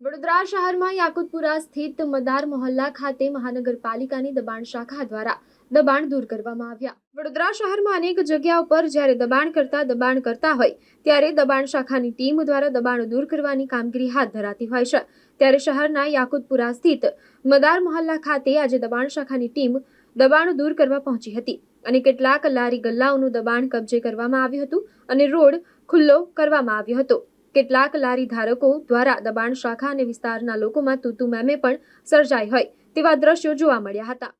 વડોદરા શહેરમાં યાકુતપુરા સ્થિત મદાર મોહલ્લા ખાતે મહાનગરપાલિકાની દબાણ શાખા દ્વારા દબાણ દૂર કરવામાં આવ્યા. વડોદરા શહેરમાં અનેક જગ્યા ઉપર જ્યારે દબાણ કરતા દબાણ કરતા હોય, ત્યારે દબાણ શાખાની ટીમ દ્વારા દબાણ દૂર કરવાની કામગીરી હાથ ધરાતી હોય છે. ત્યારે શહેરના યાકુતપુરા સ્થિત મદાર મોહલ્લા ખાતે આજે દબાણ શાખાની ટીમ દબાણ દૂર કરવા પહોંચી હતી અને કેટલાક લારી ગલ્લાઓનું દબાણ કબજે કરવામાં આવ્યું હતું અને રોડ ખુલ્લો કરવામાં આવ્યો હતો. કેટલાક લારી ધારકો દ્વારા દબાણ શાખા અને વિસ્તારના લોકોમાં તૂતુ મેમે પણ સર્જાઈ હોય તેવા દ્રશ્યો જોવા મળ્યા હતા.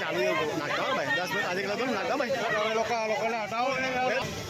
ચાલુ નાખતા ભાઈ. દસ મિનિટ આજે કલાક નાખતા ભાઈ. લોકો લોકોને હટાવો.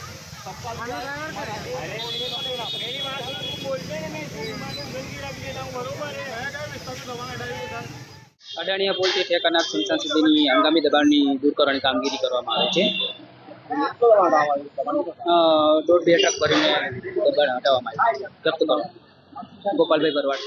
અડાણીયા પોલથી ઠેકાના સુનસાન સુધીની હંગામી દબાણની દૂર કરવાની કામગીરી કરવામાં આવે છે. દોઢ બે ટક ભરીને દબાણ હટાવવામાં આવે છે. ગોપાલભાઈ ભરવાડ.